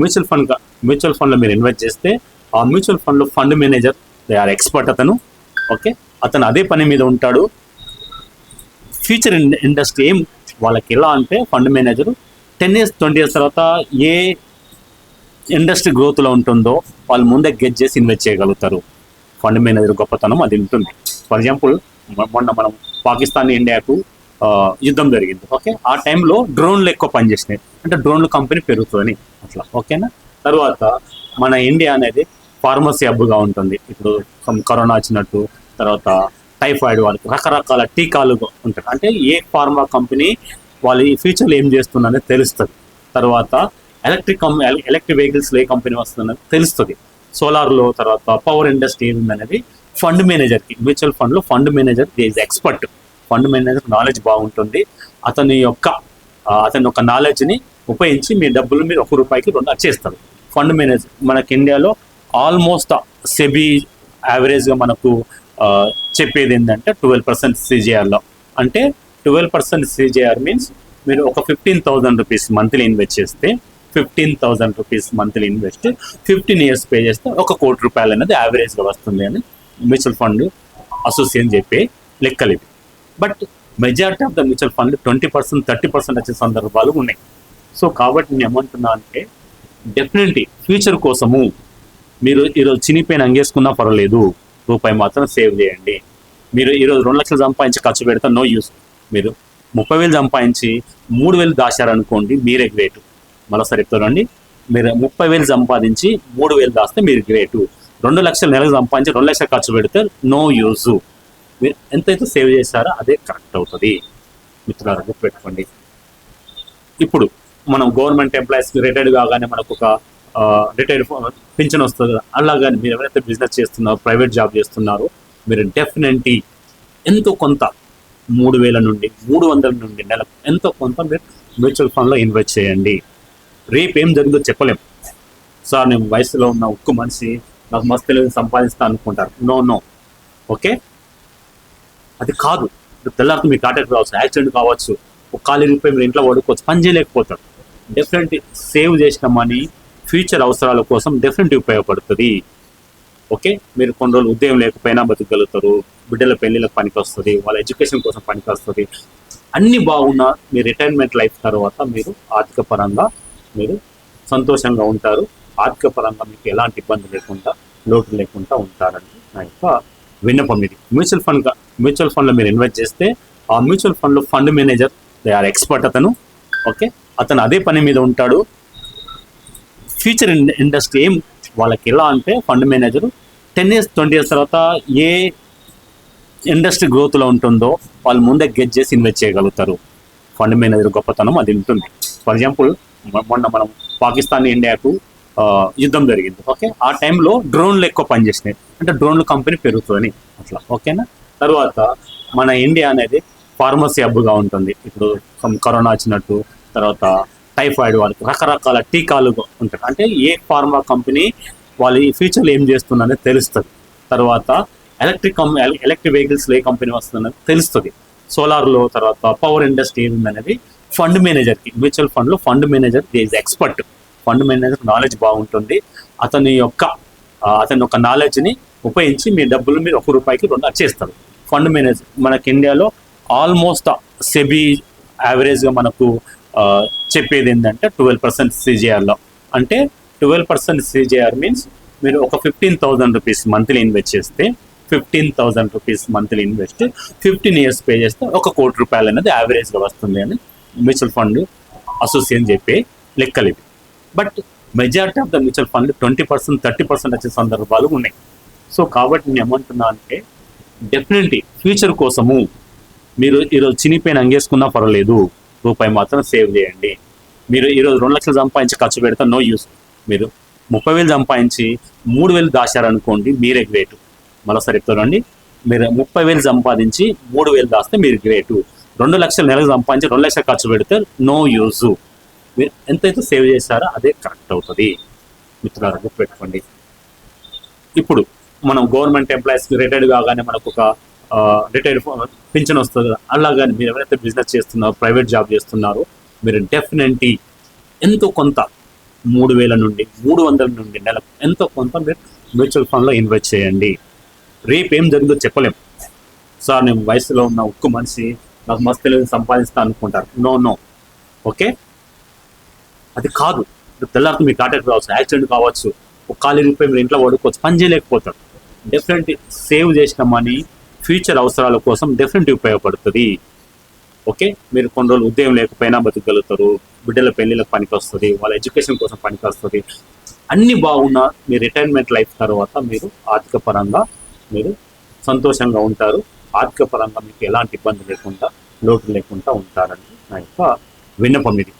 Mutual fund mutual ఫండ్లో మీరు invest చేస్తే ఆ మ్యూచువల్ ఫండ్లో fund manager they are expert అతను ఓకే? అతను అదే పని మీద ఉంటాడు. ఫ్యూచర్ ఇండస్ట్రీ ఏం వాళ్ళకి ఎలా అంటే fund manager ten years twenty years తర్వాత ఏ ఇండస్ట్రీ గ్రోత్లో ఉంటుందో వాళ్ళు ముందే గెట్ చేసి ఇన్వెస్ట్ చేయగలుగుతారు. ఫండ్ మేనేజర్ గొప్పతనం అది ఉంటుంది. ఫర్ ఎగ్జాంపుల్ మొన్న మనం పాకిస్తాన్ ఇండియాకు యుద్ధం జరిగింది. ఓకే? ఆ టైంలో డ్రోన్లు ఎక్కువ పనిచేసినాయి. అంటే డ్రోన్లు కంపెనీ పెరుగుతుందని అట్లా. ఓకేనా? తర్వాత మన ఇండియా అనేది ఫార్మసీ హబ్గా ఉంటుంది. ఇప్పుడు కరోనా వచ్చినట్టు తర్వాత టైఫాయిడ్ వాళ్ళకి రకరకాల టీకాలు ఉంటాయి. అంటే ఏ ఫార్మా కంపెనీ వాళ్ళు ఈ ఫ్యూచర్లో ఏం చేస్తుందనేది తెలుస్తుంది. తర్వాత ఎలక్ట్రిక్ కం ఎలక్ట్రిక్ వెహికల్స్ ఏ కంపెనీ వస్తుందనేది తెలుస్తుంది. సోలార్లో తర్వాత పవర్ ఇండస్ట్రీ ఏముందనేది ఫండ్ మేనేజర్కి మ్యూచువల్ ఫండ్లో fund manager is expert. Fund manager knowledge బాగుంటుంది. అతని యొక్క అతని యొక్క నాలెడ్జ్ని ఉపయోగించి మీ డబ్బులు మీరు ఒక రూపాయికి రెండు వచ్చేస్తారు ఫండ్ మేనేజర్ మనకి ఇండియాలో ఆల్మోస్ట్ సెబీ యావరేజ్గా మనకు చెప్పేది ఏంటంటే ట్వెల్వ్ పర్సెంట్ సిజిఆర్లో అంటే ట్వెల్వ్ పర్సెంట్ సిజిఆర్ మీన్స్ మీరు ఒక fifteen thousand rupees monthly invest చేస్తే fifteen thousand rupees monthly invest fifteen years pay చేస్తే ఒక కోటి రూపాయలు అనేది యావరేజ్గా వస్తుంది అని మ్యూచువల్ ఫండ్ అసోసియేషన్ చెప్పే లెక్కలు ఇవి. But majority of the mutual fund twenty percent thirty percent వచ్చే సందర్భాలు ఉన్నాయి. సో కాబట్టి నేను ఏమంటున్నా అంటే డెఫినెట్లీ ఫ్యూచర్ కోసము మీరు ఈరోజు చినిపోయిన అంగేసుకున్నా పర్వాలేదు రూపాయి మాత్రం సేవ్ చేయండి. మీరు ఈరోజు రెండు లక్షలు సంపాదించి ఖర్చు పెడితే నో యూస్. మీరు ముప్పై వేలు సంపాదించి మూడు వేలు దాచారనుకోండి మీరే గ్రేటు. మరోసారి చెప్తారండి మీరు ముప్పై వేలు సంపాదించి మూడు వేలు దాస్తే మీరు గ్రేటు. రెండు లక్షలు నెలకు సంపాదించి రెండు లక్షలు ఖర్చు పెడితే నో యూజు మీరు ఎంతైతే సేవ్ చేశారో అదే కరెక్ట్ అవుతుంది. మిత్రులారా గుర్తుపెట్టుకోండి. ఇప్పుడు మనం గవర్నమెంట్ ఎంప్లాయీస్ రిటైర్డ్ కాగానే మనకు ఒక రిటైర్డ్ పింఛన్ వస్తుంది అలాగని మీరు ఎవరైతే బిజినెస్ చేస్తున్నారో ప్రైవేట్ జాబ్ చేస్తున్నారో మీరు డెఫినెట్లీ ఎంతో కొంత మూడు వేల నుండి మూడు వందల నుండి నెల ఎంతో కొంత మీరు మ్యూచువల్ ఫండ్లో ఇన్వెస్ట్ చేయండి. రేపు ఏం జరిగిందో చెప్పలేం. సార్ నేను వయసులో ఉన్న ఉక్కు మనిషి నాకు మస్తు తెలియదు సంపాదిస్తా అనుకుంటారు. No no. ఓకే? అది కాదు. ఇప్పుడు తెల్లారితో మీకు అటాక్ రావచ్చు యాక్సిడెంట్ కావచ్చు ఒక ఖాళీ రూపాయి మీరు ఇంట్లో పడుకోవచ్చు పని చేయలేకపోతాడు డెఫినెట్ సేవ్ చేసిన మనీ ఫ్యూచర్ అవసరాల కోసం డెఫినెట్ ఉపయోగపడుతుంది. ఓకే మీరు కొన్ని రోజులు ఉద్యోగం లేకపోయినా బతకగలుగుతారు బిడ్డల పెళ్ళిళ్ళకి పనికి వస్తుంది వాళ్ళ ఎడ్యుకేషన్ కోసం పనికి వస్తుంది అన్ని బాగున్నా మీ రిటైర్మెంట్ లైఫ్ తర్వాత మీరు ఆర్థిక పరంగా మీరు సంతోషంగా ఉంటారు. ఆర్థిక పరంగా మీకు ఎలాంటి ఇబ్బంది లేకుండా లోటు లేకుండా ఉంటారని నా యొక్క విన్నపం ఇది. మ్యూచువల్ ఫండ్ మ్యూచువల్ ఫండ్లో మీరు ఇన్వెస్ట్ చేస్తే ఆ మ్యూచువల్ ఫండ్లో fund manager they are expert అతను ఓకే? అతను అదే పని మీద ఉంటాడు. ఫ్యూచర్ ఇండస్ట్రీ ఏం వాళ్ళకి ఎలా అంటే fund manager ten years twenty years తర్వాత ఏ ఇండస్ట్రీ గ్రోత్లో ఉంటుందో వాళ్ళు ముందే గెట్ చేసి ఇన్వెస్ట్ చేయగలుగుతారు. ఫండ్ మేనేజర్ గొప్పతనం అది ఉంటుంది. ఫర్ ఎగ్జాంపుల్ మొన్న మనం పాకిస్తాన్ ఇండియాకు యుద్ధం జరిగింది. ఓకే? ఆ టైంలో డ్రోన్లు ఎక్కువ పనిచేసినాయి. అంటే డ్రోన్ల కంపెనీ పెరుగుతుందని అట్లా. ఓకేనా? తర్వాత మన ఇండియా అనేది ఫార్మసీ హబ్గా ఉంటుంది. ఇప్పుడు కరోనా వచ్చినట్టు తర్వాత టైఫాయిడ్ వాళ్ళకి రకరకాల టీకాలు ఉంటాయి. అంటే ఏ ఫార్మా కంపెనీ వాళ్ళు ఈ ఫ్యూచర్లో ఏం చేస్తుందనేది తెలుస్తుంది. తర్వాత ఎలక్ట్రిక్ కం ఎలక్ట్రిక్ వెహికల్స్లో ఏ కంపెనీ వస్తుందనేది తెలుస్తుంది. సోలార్లో తర్వాత పవర్ ఇండస్ట్రీ ఏముందనేది? ఫండ్ మేనేజర్కి. మ్యూచువల్ ఫండ్లో fund manager is expert. Fund manager knowledge బాగుంటుంది. అతని యొక్క అతని యొక్క నాలెడ్జ్ని ఉపయోగించి మీ డబ్బులు మీరు ఒక రూపాయికి రెండు వచ్చేస్తారు ఫండ్ మేనేజర్ మనకి ఇండియాలో ఆల్మోస్ట్ సెబీ యావరేజ్గా మనకు చెప్పేది ఏంటంటే ట్వెల్వ్ పర్సెంట్ సిజిఆర్లో అంటే ట్వెల్వ్ పర్సెంట్ సిజిఆర్ మీన్స్ మీరు ఒక fifteen thousand rupees monthly invest చేస్తే fifteen thousand rupees monthly invest fifteen years pay చేస్తే ఒక కోటి రూపాయలు అనేది యావరేజ్గా వస్తుంది అని మ్యూచువల్ ఫండ్ అసోసియేషన్ చెప్పే లెక్కలు ఇవి. But majority of the mutual fund twenty percent thirty percent వచ్చే సందర్భాలు ఉన్నాయి. సో కాబట్టి నేను ఏమంటున్నా అంటే డెఫినెట్లీ ఫ్యూచర్ కోసము మీరు ఈరోజు చినిపోయిన అంగేసుకున్నా పర్వాలేదు. రూపాయి మాత్రం సేవ్ చేయండి. మీరు ఈరోజు రెండు లక్షలు సంపాదించి ఖర్చు పెడితే నో యూస్ మీరు ముప్పై వేలు సంపాదించి మూడు వేలు దాచారనుకోండి మీరే గ్రేటు. మరోసారి చెప్తారండి మీరు ముప్పై వేలు సంపాదించి మూడు వేలు దాస్తే మీరు గ్రేటు. రెండు లక్షలు నెలకు సంపాదించి రెండు లక్షలు ఖర్చు పెడితే నో యూజు. మీరు ఎంతైతే సేవ్ చేశారో అదే కరెక్ట్ అవుతుంది. మిత్రులారా గుర్తుపెట్టుకోండి. ఇప్పుడు మనం గవర్నమెంట్ ఎంప్లాయీస్ రిటైర్డ్ కాగానే మనకు ఒక రిటైర్డ్ పింఛన్ వస్తుంది. అలాగని మీరు ఎవరైతే బిజినెస్ చేస్తున్నారో ప్రైవేట్ జాబ్ చేస్తున్నారో మీరు డెఫినెట్లీ ఎంతో కొంత మూడు వేల నుండి మూడు వందల నుండి నెల ఎంతో కొంత మీరు మ్యూచువల్ ఫండ్లో ఇన్వెస్ట్ చేయండి. రేపు ఏం జరిగిందో చెప్పలేం. సార్ నేను వయసులో ఉన్న ఉక్కు మనిషి నాకు మస్తు తెలివి సంపాదిస్తా అనుకుంటారు. No no. ఓకే? అది కాదు. తెల్లారితో మీకు అటాక్ రావచ్చు యాక్సిడెంట్ కావచ్చు ఒక ఖాళీ రూపాయి మీరు ఇంట్లో పడుకోవచ్చు పని చేయలేకపోతాడు డెఫినెట్ సేవ్ చేసిన మనీ ఫ్యూచర్ అవసరాల కోసం డెఫినెట్ ఉపయోగపడుతుంది. ఓకే మీరు కొన్ని రోజులు ఉద్యోగం లేకపోయినా బతకగలుగుతారు బిడ్డల పెళ్ళిళ్ళకి పనికి వస్తుంది వాళ్ళ ఎడ్యుకేషన్ కోసం పనికి వస్తుంది అన్ని బాగున్నా మీ రిటైర్మెంట్ లైఫ్ తర్వాత మీరు ఆర్థిక పరంగా మీరు సంతోషంగా ఉంటారు. ఆర్థిక పరంగా మీకు ఎలాంటి ఇబ్బంది లేకుండా లోటు లేకుండా ఉంటారని నా యొక్క విన్నపం ఇది.